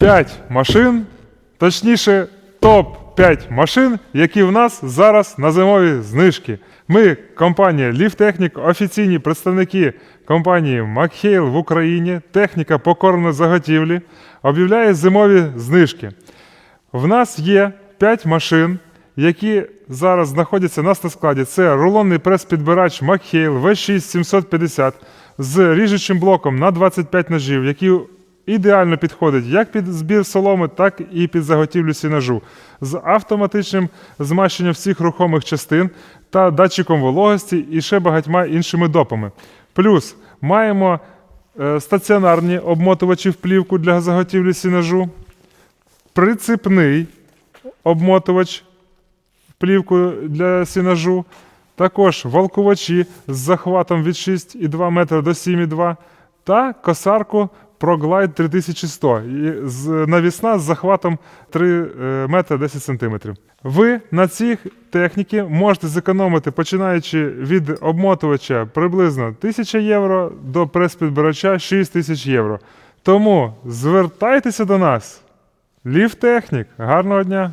5 машин, точніше, топ-5 машин, які в нас зараз на зимові знижки. Ми, компанія Ліфтехнік, офіційні представники компанії Макхейл в Україні, техніка покорної заготівлі, об'являє зимові знижки. В нас є 5 машин, які зараз знаходяться у нас на складі. Це рулонний прес-підбирач Макхейл V6 750 з ріжучим блоком на 25 ножів, який ідеально підходить як під збір соломи, так і під заготівлю сінажу, з автоматичним змащенням всіх рухомих частин та датчиком вологості і ще багатьма іншими допами. Плюс маємо е, стаціонарні обмотувачі в плівку для заготівлі сінажу, прицепний обмотувач плівку для сінажу, також валкувачі з захватом від 6,2 метра до 7,2 та косарку ProGlide 3100 і з навісна з захватом 3 метри метра 10 сантиметрів. Ви на цій техніці можете зекономити, починаючи від обмотувача приблизно 1000 євро до прес-підбирача 6000 євро. Тому звертайтеся до нас. Ліфтехнік. Гарного дня!